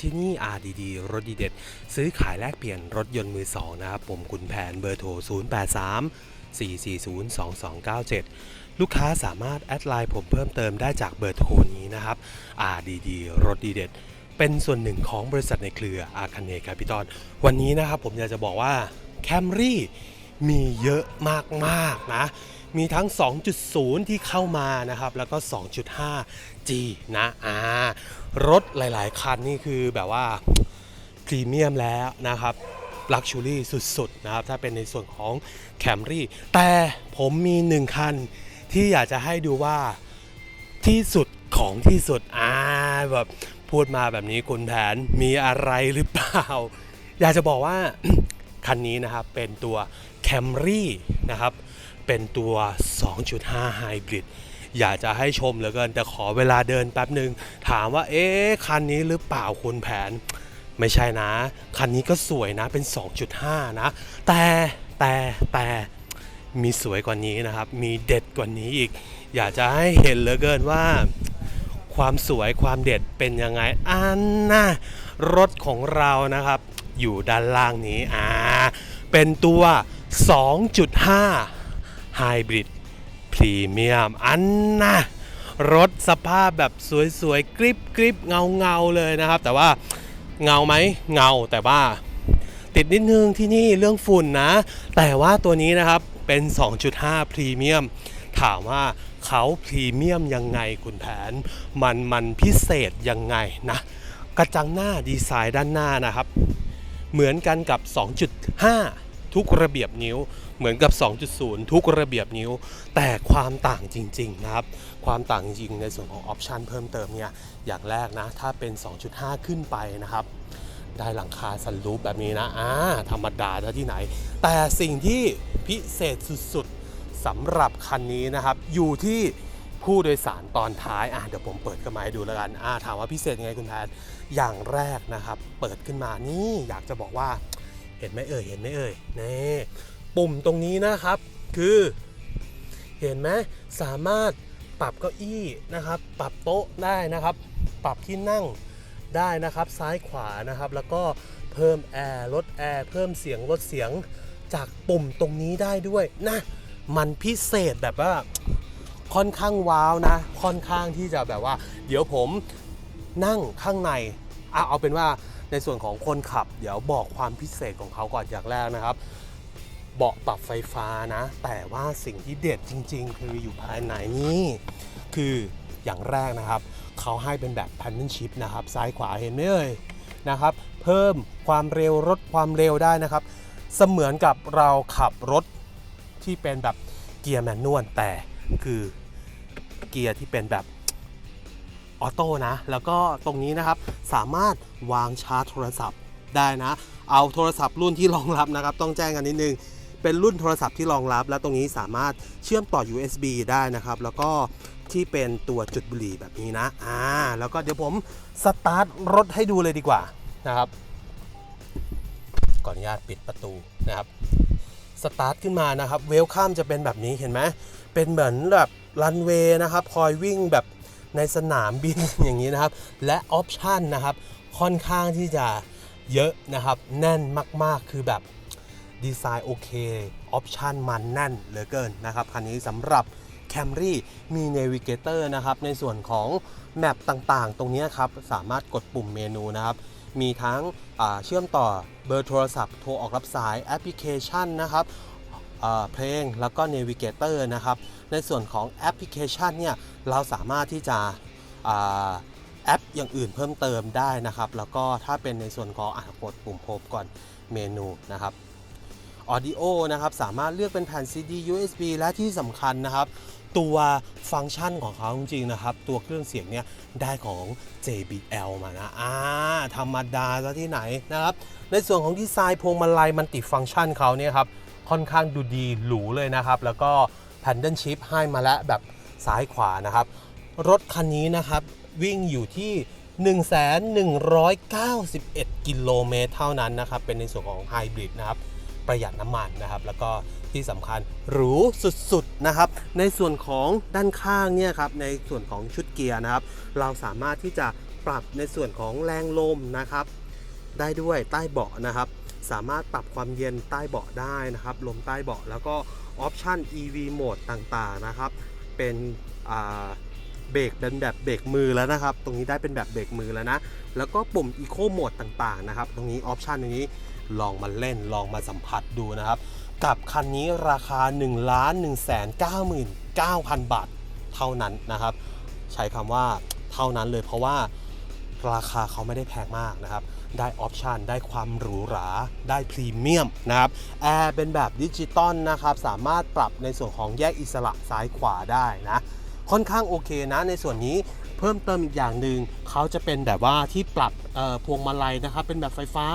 ที่นี่ RDD รถดีเด็ด ซื้อขายแลกเปลี่ยนรถยนต์มือสองนะครับผมคุณแผนเบอร์โทร 083 440 2297 ลูกค้าสามารถแอดไลน์ผมเพิ่มเติมได้จากเบอร์โทรนี้นะครับ RDD รถดีเด็ด เป็นส่วนหนึ่งของบริษัทในเครืออาคเนคาพิตอลวันนี้นะครับผมอยากจะบอกว่าแคมรี่มีเยอะมากๆนะ มีทั้ง 2.0 ที่เข้ามานะครับ แล้วก็ 2.5G นะอ่ารถหลาย ๆ คันนี่คือแบบว่าพรีเมียมแล้วนะครับลักชูรี่สุด ๆ นะครับ ถ้าเป็นในส่วนของแคมรี่แต่ผมมีหนึ่งคันที่อยากจะให้ดูว่าที่สุดของที่สุดอ่าแบบพูดมาแบบนี้คุณแผนมีอะไรหรือเปล่า อยากจะบอกว่า คันนี้นะครับเป็นตัว Camry นะครับ เป็นตัว 2.5 Hybrid อยากจะให้ชมเหลือเกิน แต่ขอเวลาเดินแป๊บหนึ่งถามว่าเอ๊ะคันนี้หรือเปล่าคุณแผน ไม่ใช่นะ คันนี้ก็สวยนะเป็น 2.5 นะ แต่แต่แต่มีสวยกว่านี้นะครับ มีเด็ดกว่านี้อีก อยากจะให้เห็นเหลือเกินว่า ความสวยความเด็ดเป็นยังไงอันน่ะรถของเรานะครับ อยู่ด้านล่างนี้อ่าเป็นตัว 2.5 Hybrid พรีเมียมอันน่ะรถสภาพแบบสวยๆกริบกริบเงาเงาๆเลยนะครับ แต่ว่าเงาไหมเงาแต่ว่า ติดนิดนึงที่นี่เรื่องฝุ่นนะ แต่ว่าตัวนี้นะครับเป็น 2.5 พรีเมียม ถามว่าเขาพรีเมียมยังไงคุณแผน มันมันพิเศษยังไงนะ กระจังหน้าดีไซน์ด้านหน้านะครับ เหมือนกันกับ 2.5 ทุกระเบียบนิ้ว เหมือนกับ 2.0 ทุกระเบียบนิ้ว แต่ความต่างจริงๆนะครับ ความต่างจริงในส่วนของออปชันเพิ่มเติมเนี่ยอย่างแรกนะ ถ้าเป็น 2.5 ขึ้นไปนะครับ ได้หลังคาสันรูปแบบนี้นะอ่าธรรมดาจะที่ไหน แต่สิ่งที่พิเศษสุดๆสำหรับคันนี้นะครับ อยู่ที่ผู้โดยสารตอนท้ายอะเดี๋ยวผมเปิดขึ้นมาให้ดูแล้วกันอ่าถามว่าพิเศษยังไงคุณแพทย์อย่างแรกนะครับ เปิดขึ้นมานี่อยากจะบอกว่าเห็นไหมเอ่ยเห็นไหมเอ่ยนี่ ปุ่มตรงนี้นะครับ คือ เห็นไหมสามารถปรับเก้าอี้นะครับ ปรับโต๊ะได้นะครับ ปรับที่นั่งได้นะครับ ซ้ายขวานะครับ แล้วก็เพิ่มแอร์ลดแอร์เพิ่มเสียงลดเสียงจากปุ่มตรงนี้ได้ด้วยนะมันพิเศษแบบว่าค่อนข้างว้าวนะ ค่อนข้างที่จะแบบว่า เดี๋ยวผมนั่งข้างในอะเอาเป็นว่าในส่วนของคนขับ เดี๋ยวบอกความพิเศษของเขาก่อนอย่างแรกนะครับ เบาะปรับไฟฟ้านะ แต่ว่าสิ่งที่เด็ดจริง ๆ คืออยู่ภายในนี่คืออย่างแรกนะครับ เขาให้เป็นแบบ paddle shift นะครับ ซ้ายขวาเห็นไหมเอ่ยนะครับ เพิ่มความเร็วลดความเร็วได้นะครับ เสมือนกับเราขับรถที่เป็นแบบเกียร์แมนนวลแต่คือเกียร์ที่เป็นแบบออโต้นะ แล้วก็ตรงนี้นะครับ สามารถวางชาร์จโทรศัพท์ได้นะ เอาโทรศัพท์รุ่นที่รองรับนะครับ ต้องแจ้งกันนิดนึง เป็นรุ่นโทรศัพท์ที่รองรับ และตรงนี้สามารถเชื่อมต่อ USB ได้นะครับ แล้วก็ที่เป็นตัวจุดบุหรี่แบบนี้นะ อ่า แล้วก็เดี๋ยวผมสตาร์ทรถให้ดูเลยดีกว่านะครับ ก่อนอนุญาตปิดประตูนะครับ สตาร์ทขึ้นมานะครับ เวลข้ามจะเป็นแบบนี้เห็นไหม เป็นเหมือนแบบรันเวย์นะครับ คอยวิ่งแบบในสนามบินอย่างนี้นะครับ และออปชันนะครับ ค่อนข้างที่จะเยอะนะครับ แน่นมากๆ คือแบบ ดีไซน์โอเค ออปชันมันแน่นเหลือเกินนะครับ คันนี้สำหรับ Camry มี Navigator นะครับ ในส่วนของแมปต่างๆ ตรงนี้ครับ สามารถกดปุ่มเมนูนะครับ มีทั้งเชื่อมต่อเบอร์โทรศัพท์ โทรออกรับสายแอปพลิเคชันนะครับเพลงแล้วก็ Navigator นะครับ ในส่วนของแอปพลิเคชันเนี่ย เราสามารถที่จะแอปอย่างอื่นเพิ่มเติมได้นะครับ แล้วก็ถ้าเป็นในส่วนของอะกดปุ่มโฮมก่อนเมนูนะครับ Audio นะครับสามารถเลือกเป็นแผ่น CD USB และที่สำคัญนะครับ ตัวฟังก์ชันของเขาจริงๆนะครับ ตัวเครื่องเสียงเนี่ยได้ของ JBL มานะอ่าธรรมดาซะที่ไหนนะครับ ในส่วนของดีไซน์พวงมาลัยมันติฟังก์ชันเขาเนี่ยครับค่อนข้างดูดีหรูเลยนะครับ แล้วก็ Paddle Shift ให้มาแล้วแบบซ้ายขวานะครับ รถคันนี้นะครับวิ่งอยู่ที่1,191กิโลเมตรเท่านั้นนะครับ เป็นในส่วนของไฮบริดนะครับ ประหยัดน้ำมันนะครับ แล้วก็ที่สำคัญหรูสุดๆนะครับ ในส่วนของด้านข้างเนี่ยครับในส่วนของชุดเกียร์นะครับ เราสามารถที่จะปรับในส่วนของแรงลมนะครับ ได้ด้วยใต้เบาะนะครับ สามารถปรับความเย็นใต้เบาะได้นะครับ ลมใต้เบาะแล้วก็ออปชัน EV โหมดต่างๆนะครับ เป็นเบรกเป็นแบบเบรกมือแล้วนะครับ ตรงนี้ได้เป็นแบบเบรกมือแล้วนะ แล้วก็ปุ่ม Eco Mode ต่างๆนะครับ ตรงนี้ออปชันตรงนี้ ลองมาเล่นลองมาสัมผัสดูนะครับ กับคันนี้ราคา 1 1 9 9 0 0 0 บาทเท่านั้นนะครับ ใช้คำว่าเท่านั้นเลยเพราะว่าราคาเขาไม่ได้แพงมากนะครับ ได้ออปชันได้ความหรูหรา ได้พรีเมียมนะครับ แอร์เป็นแบบดิจิตอลนะครับ สามารถปรับในส่วนของแยกอิสระซ้ายขวาได้นะ ค่อนข้างโอเคนะ ในส่วนนี้เพิ่มเติมอีกอย่างหนึ่ง เขาจะเป็นแบบว่าที่ปรับพวงมาลัยนะครับ เป็นแบบไฟฟ้า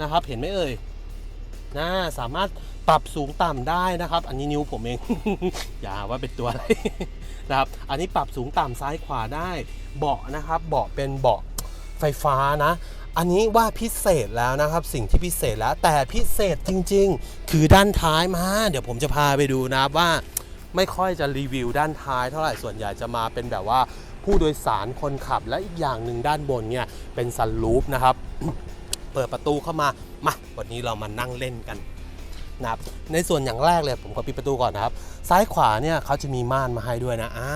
นะครับ เห็นไหมเอ่ยนะสามารถปรับสูงต่ำได้นะครับ อันนี้นิ้วผมเอง อย่าหาว่าเป็นตัวอะไรนะครับ อันนี้ปรับสูงต่ำซ้ายขวาได้ เบาะนะครับ เบาะเป็นเบาะไฟฟ้านะ อันนี้ว่าพิเศษแล้วนะครับ สิ่งที่พิเศษแล้ว แต่พิเศษจริง ๆ คือด้านท้ายมา เดี๋ยวผมจะพาไปดูนะครับว่าไม่ค่อยจะรีวิวด้านท้ายเท่าไหร่ ส่วนใหญ่จะมาเป็นแบบว่าผู้โดยสารคนขับและอีกอย่างหนึ่งด้านบนเนี่ยเป็นซันรูฟนะครับ เปิดประตูเข้ามามาวันนี้เรามานั่งเล่นกันนะครับในส่วนอย่างแรกเลยผมขอปิดประตูก่อนนะครับ ซ้ายขวาเนี่ยเขาจะมีม่านมาให้ด้วยนะอ่า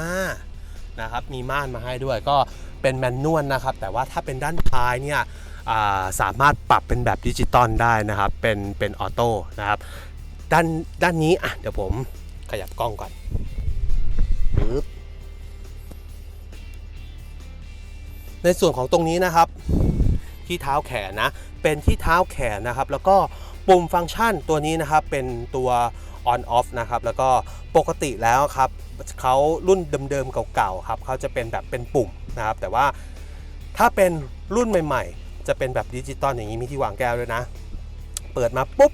นะครับมีม่านมาให้ด้วยก็เป็นแมนนวลนะครับ แต่ว่าถ้าเป็นด้านท้ายเนี่ยาสามารถปรับเป็นแบบดิจิตอลได้นะครับ เป็นเป็นออโต้นะครับด้านด้านนี้อะเดี๋ยวผมขยับกล้องก่อนปึ๊บในส่วนของตรงนี้นะครับ ที่เท้าแขนนะ เป็นที่เท้าแขนนะครับ แล้วก็ปุ่มฟังก์ชันตัวนี้นะครับ เป็นตัว on off นะครับ แล้วก็ปกติแล้วครับเขารุ่นเดิมๆเก่าๆครับเขาจะเป็นแบบเป็นปุ่มนะครับ แต่ว่าถ้าเป็นรุ่นใหม่ๆ จะเป็นแบบดิจิตอลอย่างนี้มีที่วางแก้วด้วยนะ เปิดมาปุ๊บ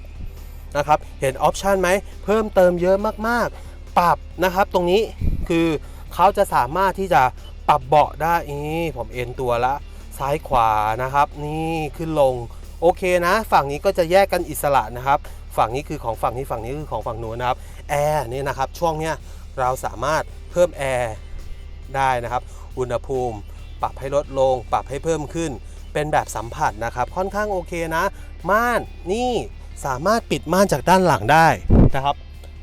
นะครับเห็นออปชันไหมเพิ่มเติมเยอะมากๆ ปรับนะครับตรงนี้คือเขาจะสามารถที่จะปรับเบาะได้นี่ผมเอ็นตัวละ ซ้ายขวานะครับ นี่ขึ้นลงโอเคนะ ฝั่งนี้ก็จะแยกกันอิสระนะครับ ฝั่งนี้คือของฝั่งนี้ฝั่งนี้คือของฝั่งนู้นนะครับแอร์นี่นะครับช่วงเนี้ยเราสามารถเพิ่มแอร์ได้นะครับ อุณหภูมิ ปรับให้ลดลง ปรับให้เพิ่มขึ้น เป็นแบบสัมผัสนะครับ ค่อนข้างโอเคนะ ม่านนี่สามารถปิดม่านจากด้านหลังได้นะครับ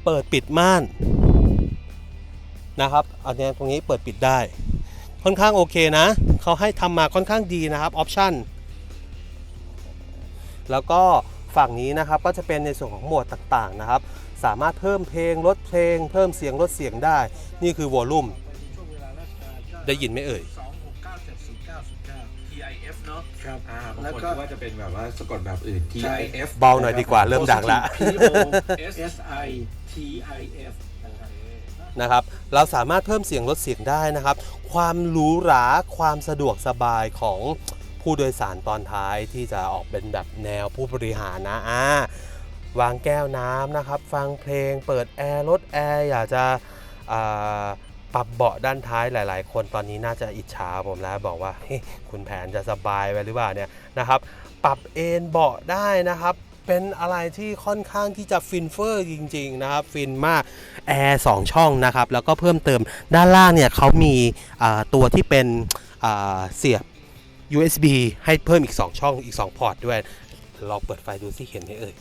เปิดปิดม่านนะครับอันนี้ตรงนี้เปิดปิดได้ ค่อนข้างโอเคนะ เขาให้ทำมาค่อนข้างดีนะครับออปชั่นแล้วก็ฝั่งนี้นะครับก็จะเป็นในส่วนของโหมดต่างๆนะครับ สามารถเพิ่มเพลงลดเพลง เพิ่มเสียงลดเสียงได้ นี่คือวอลลุ่มช่วงเวลาราชการก็ได้ยินไหมเอ่ยสองหกเก้าเจ็ดศูนย์เก้าศูนย์เก้า TIF เนอะครับอ่าบางแล้วคนก็คิดว่าจะเป็นแบบว่าสะกดแบบอื่นใช่ TIF เบาหน่อยดีกว่าเริ่มดังละ P O S I T I F นะครับ เราสามารถเพิ่มเสียงลดเสียงได้นะครับ ความหรูหราความสะดวกสบายของผู้โดยสารตอนท้ายที่จะออกเป็นแบบแนวผู้บริหารนะอ่าวางแก้วน้ำนะครับ ฟังเพลงเปิดแอร์ลดแอร์อยากจะปรับเบาะด้านท้ายหลาย ๆ คนตอนนี้น่าจะอิจฉาผมแล้วบอกว่าคุณแผนจะสบายไปหรือเปล่าเนี่ยนะครับ ปรับเอนเบาะได้นะครับ เป็นอะไรที่ค่อนข้างที่จะฟินเฟอร์จริง ๆ นะครับ ฟินมากแอร์2ช่องนะครับ แล้วก็เพิ่มเติมด้านล่างเนี่ยเขามีตัวที่เป็นเสียบ USB ให้เพิ่มอีก 2 ช่องอีก 2 พอร์ตด้วยลองเปิดไฟดูสิเห็นไหมเอ่ย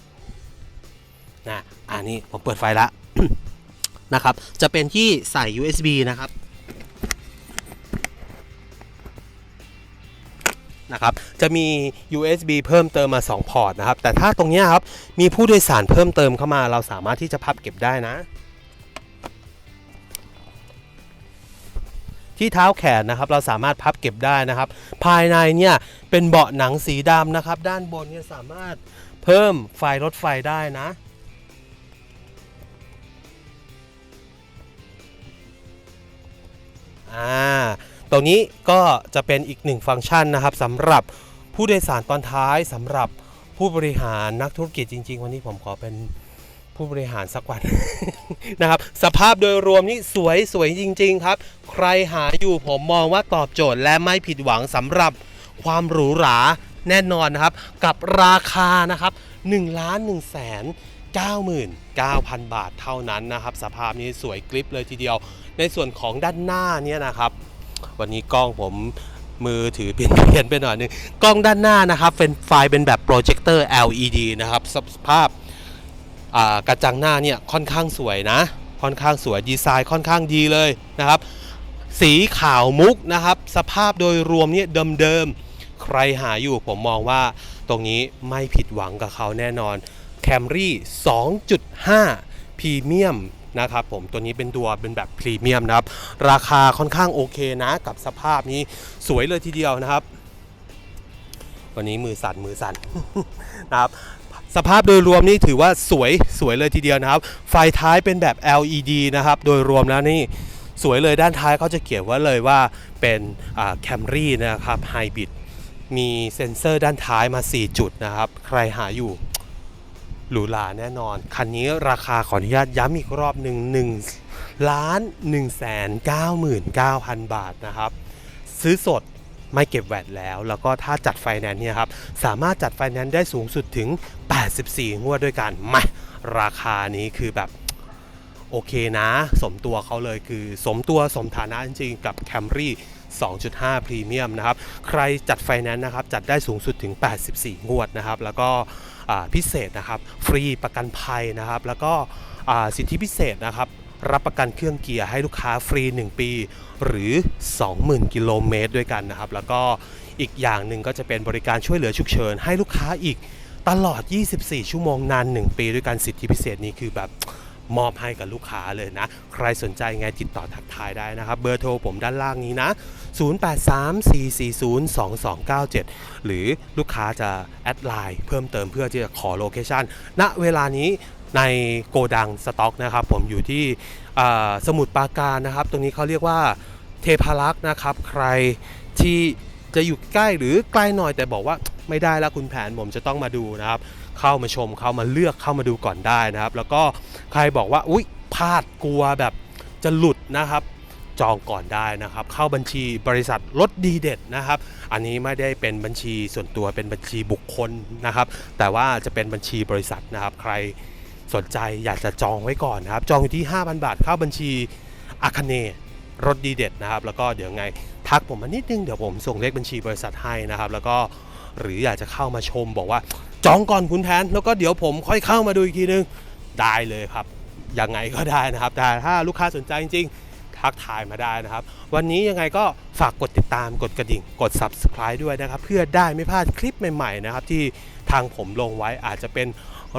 นะอันนี้ผมเปิดไฟละนะครับ จะเป็นที่ใส่ USB นะครับ นะครับจะมี USB เพิ่มเติมมา 2 พอร์ตนะครับแต่ถ้าตรงนี้ครับมีผู้โดยสารเพิ่มเติมเข้ามา เราสามารถที่จะพับเก็บได้นะ ที่เท้าแขนนะครับเราสามารถพับเก็บได้นะครับ ภายในเนี่ยเป็นเบาะหนังสีดำนะครับ ด้านบนเนี่ยสามารถเพิ่มไฟรถไฟได้นะอ่า ตรงนี้ก็จะเป็นอีกหนึ่งฟังก์ชันนะครับสำหรับผู้โดยสารตอนท้ายสำหรับผู้บริหารนักธุรกิจจริง ๆ วันนี้ผมขอเป็นผู้บริหารสักวันนะครับ สภาพโดยรวมนี่สวยสวยจริง ๆ ครับ ใครหาอยู่ผมมองว่าตอบโจทย์และไม่ผิดหวังสำหรับความหรูหราแน่นอนนะครับ กับราคานะครับ1ล้าน1แสน99,000 บาทเท่านั้นนะครับ สภาพนี้สวยกริปเลยทีเดียว ในส่วนของด้านหน้าเนี่ยนะครับ วันนี้กล้องผมมือถือเปลี่ยนเปลี่ยนไปหน่อยนึงกล้องด้านหน้านะครับ เป็นไฟล์เป็นแบบโปรเจคเตอร์ LED นะครับสภาพกระจังหน้าเนี่ยค่อนข้างสวยนะ ค่อนข้างสวยดีไซน์ค่อนข้างดีเลยนะครับ สีขาวมุกนะครับ สภาพโดยรวมเนี่ยเดิมๆ ใครหาอยู่ผมมองว่าตรงนี้ไม่ผิดหวังกับเขาแน่นอน Camry 2.5 รีเมียมนะครับผมตัวนี้เป็นตัวเป็นแบบพรีเมียมนะครับ ราคาค่อนข้างโอเคนะกับสภาพนี้สวยเลยทีเดียวนะครับ วันนี้มือสั่นมือสั่นนะครับสภาพโดยรวมนี่ถือว่าสวยสวยเลยทีเดียวนะครับ ไฟท้ายเป็นแบบ LED นะครับ โดยรวมแล้วนี่สวยเลยด้านท้ายเขาจะเขียนว่าเลยว่าเป็นแคมรี่นะครับไฮบริดมีเซ็นเซอร์ด้านท้ายมา 4 จุดนะครับ ใครหาอยู่ หรูหราแน่นอน คันนี้ราคาขออนุญาตย้ำอีกรอบหนึ่ง1ล้าน1แสน99,000บาทนะครับ ซื้อสดไม่เก็บแวดแล้ว แล้วก็ถ้าจัดไฟแนนซ์เนี่ยครับ สามารถจัดไฟแนนซ์ได้สูงสุดถึง 84 งวดด้วยกันมาราคานี้คือแบบโอเคนะ สมตัวเขาเลยคือสมตัวสมฐานะจริงๆ กับ Camry 2.5 Premium นะครับ ใครจัดไฟแนนซ์นะครับ จัดได้สูงสุดถึง 84 งวดนะครับ แล้วก็ พิเศษนะครับ ฟรีประกันภัยนะครับ แล้วก็สิทธิพิเศษนะครับ รับประกันเครื่องเกียร์ให้ลูกค้าฟรี 1 ปี หรือ 20,000 กิโลเมตรด้วยกันนะครับ แล้วก็อีกอย่างหนึ่งก็จะเป็นบริการช่วยเหลือฉุกเฉินให้ลูกค้าอีกตลอด 24 ชั่วโมงนาน 1 ปีด้วยกันสิทธิพิเศษนี้คือแบบ มอบให้กับลูกค้าเลยนะ ใครสนใจไงติดต่อทักทายได้นะครับ เบอร์โทรผมด้านล่างนี้นะ 0834402297 หรือลูกค้าจะแอดไลน์เพิ่มเติมเพื่อที่จะขอโลเคชันณเวลานี้ในโกดังสต็อกนะครับ ผมอยู่ที่สมุทรปราการนะครับ ตรงนี้เขาเรียกว่าเทพารักษ์นะครับ ใครที่ จะอยู่ใกล้หรือไกลหน่อยแต่บอกว่าไม่ได้แล้วคุณแผนผมจะต้องมาดูนะครับ เข้ามาชมเข้ามาเลือกเข้ามาดูก่อนได้นะครับ แล้วก็ใครบอกว่าอุ๊ยพลาดกลัวแบบจะหลุดนะครับจองก่อนได้นะครับ เข้าบัญชีบริษัทรถดีเด็ดนะครับ อันนี้ไม่ได้เป็นบัญชีส่วนตัวเป็นบัญชีบุคคลนะครับ แต่ว่าจะเป็นบัญชีบริษัทนะครับ ใครสนใจอยากจะจองไว้ก่อนนะครับ จองอยู่ที่ 5,000 บาทเข้าบัญชีอาคเน รถดีเด็ดนะครับ แล้วก็เดี๋ยวไงทักผมมานิดนึงเดี๋ยวผมส่งเลขบัญชีบริษัทให้นะครับ แล้วก็หรืออยากจะเข้ามาชมบอกว่าจองก่อนคุณแทน แล้วก็เดี๋ยวผมค่อยเข้ามาดูอีกทีนึงได้เลยครับยังไงก็ได้นะครับ แต่ถ้าลูกค้าสนใจจริงๆ ทักทายมาได้นะครับ วันนี้ยังไงก็ฝากกดติดตามกดกระดิ่ง กด subscribe ด้วยนะครับ เพื่อได้ไม่พลาดคลิปใหม่ๆนะครับ ที่ทางผมลงไว้อาจจะเป็น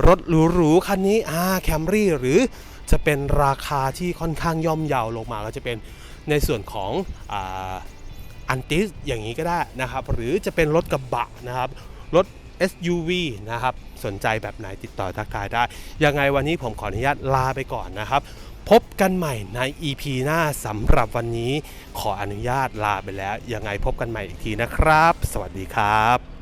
รถหรูๆคันนี้อ่าแคมรี่หรือ จะเป็นราคาที่ค่อนข้างย่อมเยาวลงมาก็จะเป็นในส่วนของอันติสอย่างนี้ก็ได้นะครับ หรือจะเป็นรถกระบะนะครับ รถ SUV นะครับ สนใจแบบไหนติดต่อทักทายได้ ยังไงวันนี้ผมขออนุญาตลาไปก่อนนะครับ พบกันใหม่ใน EP หน้าสำหรับวันนี้ขออนุญาตลาไปแล้ว ยังไงพบกันใหม่อีกทีนะครับ สวัสดีครับ